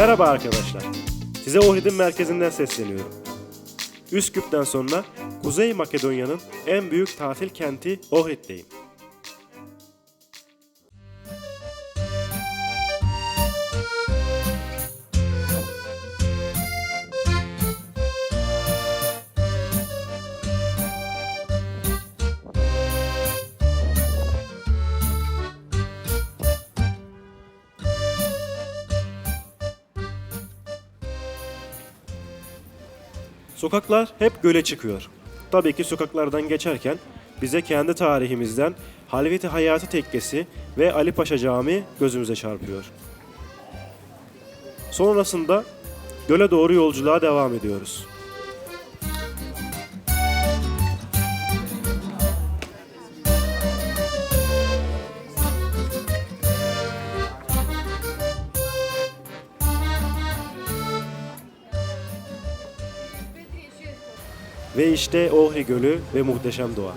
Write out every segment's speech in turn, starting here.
Merhaba arkadaşlar. Size Ohrid'in merkezinden sesleniyorum. Üsküp'ten sonra Kuzey Makedonya'nın en büyük tatil kenti Ohrid'deyim. Sokaklar hep göle çıkıyor. Tabii ki sokaklardan geçerken bize kendi tarihimizden Halveti Hayati Tekkesi ve Ali Paşa Camii gözümüze çarpıyor. Sonrasında göle doğru yolculuğa devam ediyoruz. Ve işte Ohri Gölü ve muhteşem doğa.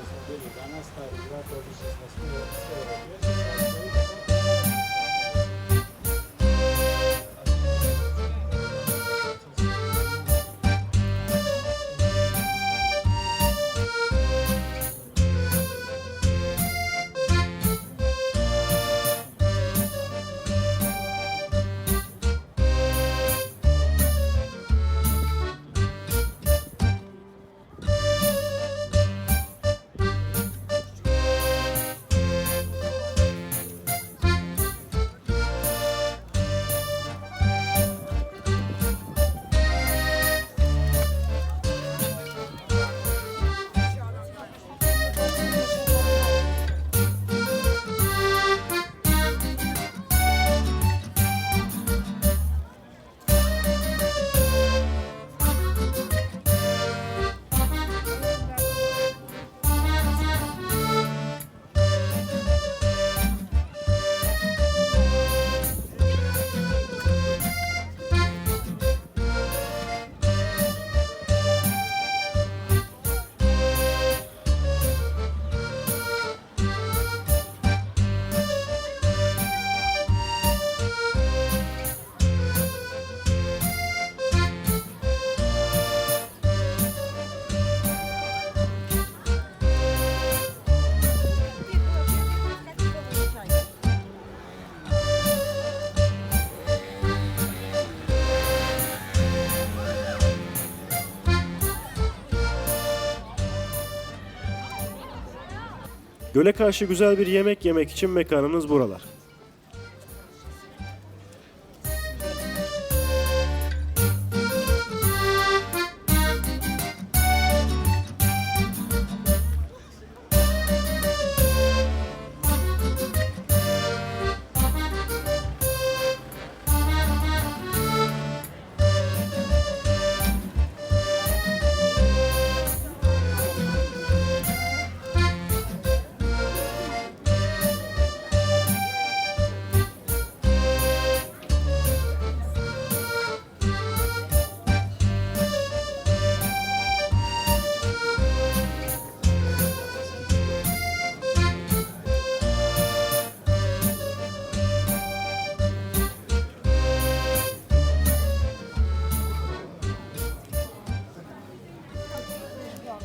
Göle karşı güzel bir yemek yemek için mekanımız buralar.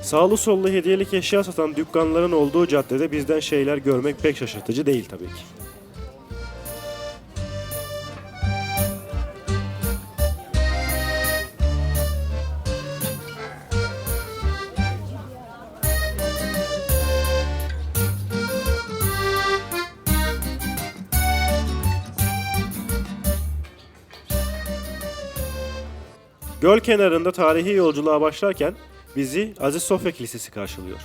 Sağlı sollu hediyelik eşya satan dükkanların olduğu caddede bizden şeyler görmek pek şaşırtıcı değil tabii ki. Göl kenarında tarihi yolculuğa başlarken bizi Aziz Sofya Kilisesi karşılıyor.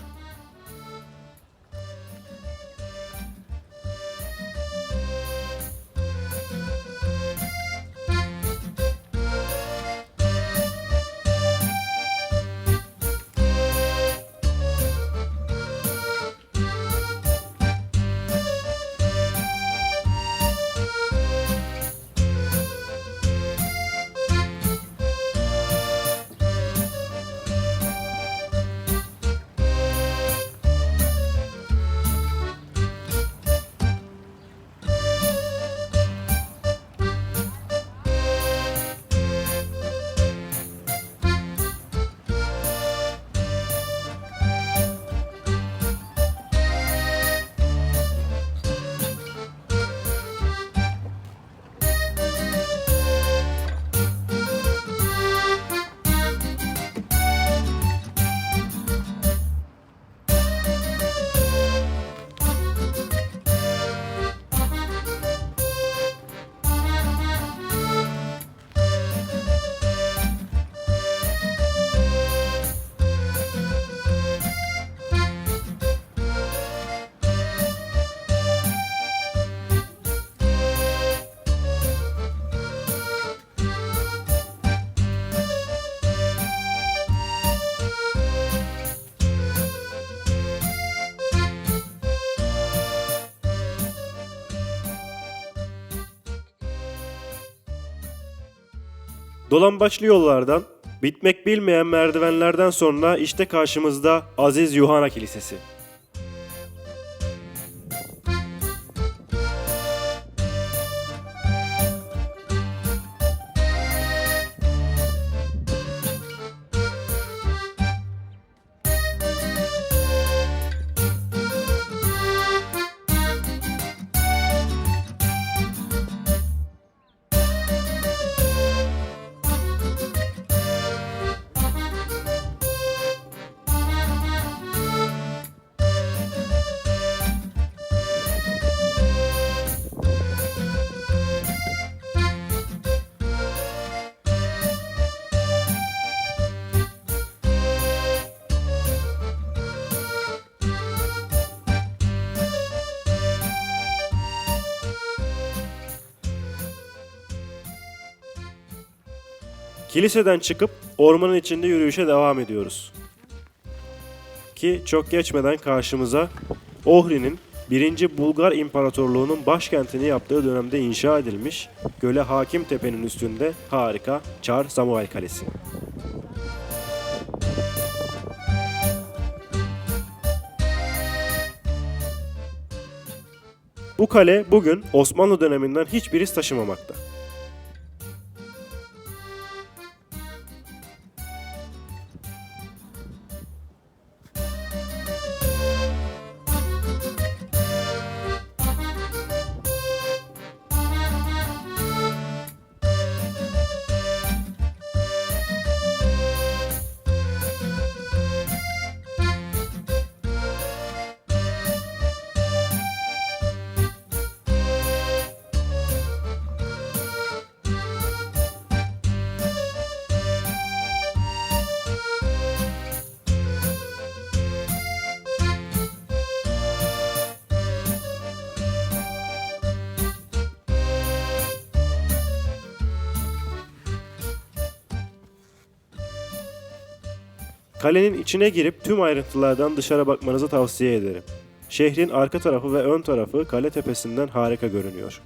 Dolambaçlı yollardan, bitmek bilmeyen merdivenlerden sonra işte karşımızda Aziz Yuhana Kilisesi. Kiliseden çıkıp ormanın içinde yürüyüşe devam ediyoruz. Ki çok geçmeden karşımıza Ohri'nin 1. Bulgar İmparatorluğu'nun başkentini yaptığı dönemde inşa edilmiş Göle Hakim Tepe'nin üstünde harika Çar Samuel Kalesi. Bu kale bugün Osmanlı döneminden hiçbir iz taşımamakta. Kalenin içine girip tüm ayrıntılardan dışarı bakmanızı tavsiye ederim. Şehrin arka tarafı ve ön tarafı kale tepesinden harika görünüyor.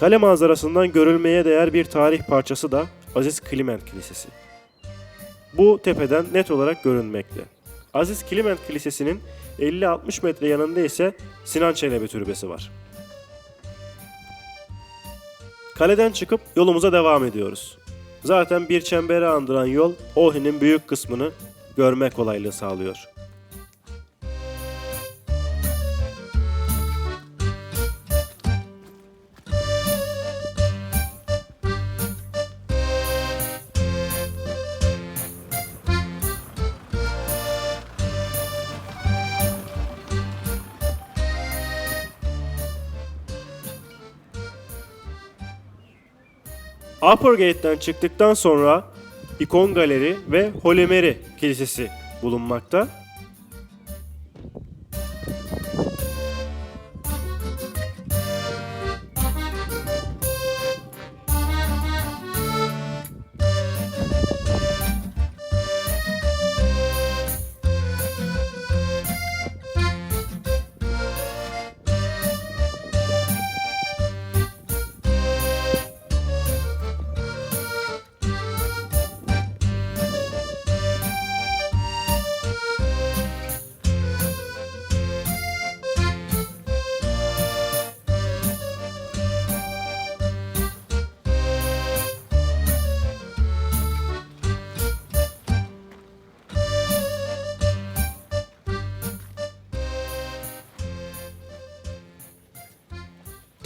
Kale manzarasından görülmeye değer bir tarih parçası da Aziz Kliment Kilisesi. Bu tepeden net olarak görünmekte. Aziz Kliment Kilisesi'nin 50-60 metre yanında ise Sinan Çelebi Türbesi var. Kaleden çıkıp yolumuza devam ediyoruz. Zaten bir çembere andıran yol Ohri'nin büyük kısmını görme kolaylığı sağlıyor. Upper Gate'den çıktıktan sonra İkon Galeri ve Holemeri Kilisesi bulunmakta.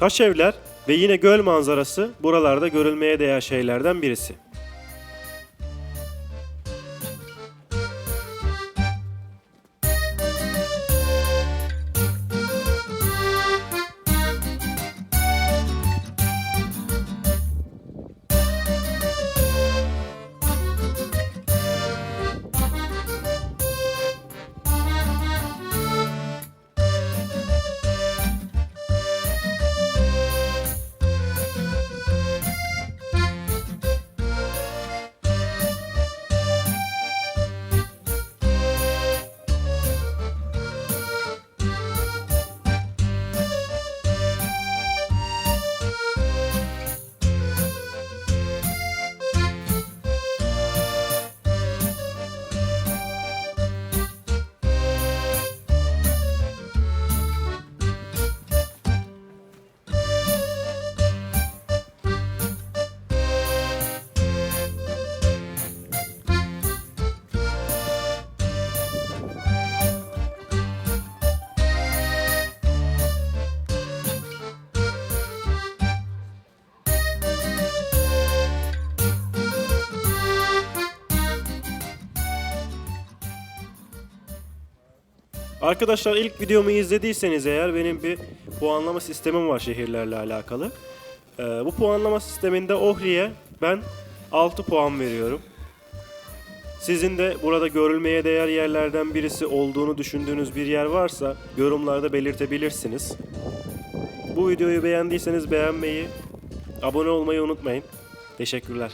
Taş evler ve yine göl manzarası buralarda görülmeye değer şeylerden birisi. Arkadaşlar ilk videomu izlediyseniz eğer benim bir puanlama sistemim var şehirlerle alakalı. Ee, bu puanlama sisteminde Ohri'ye ben 6 puan veriyorum. Sizin de burada görülmeye değer yerlerden birisi olduğunu düşündüğünüz bir yer varsa yorumlarda belirtebilirsiniz. Bu videoyu beğendiyseniz beğenmeyi, abone olmayı unutmayın. Teşekkürler.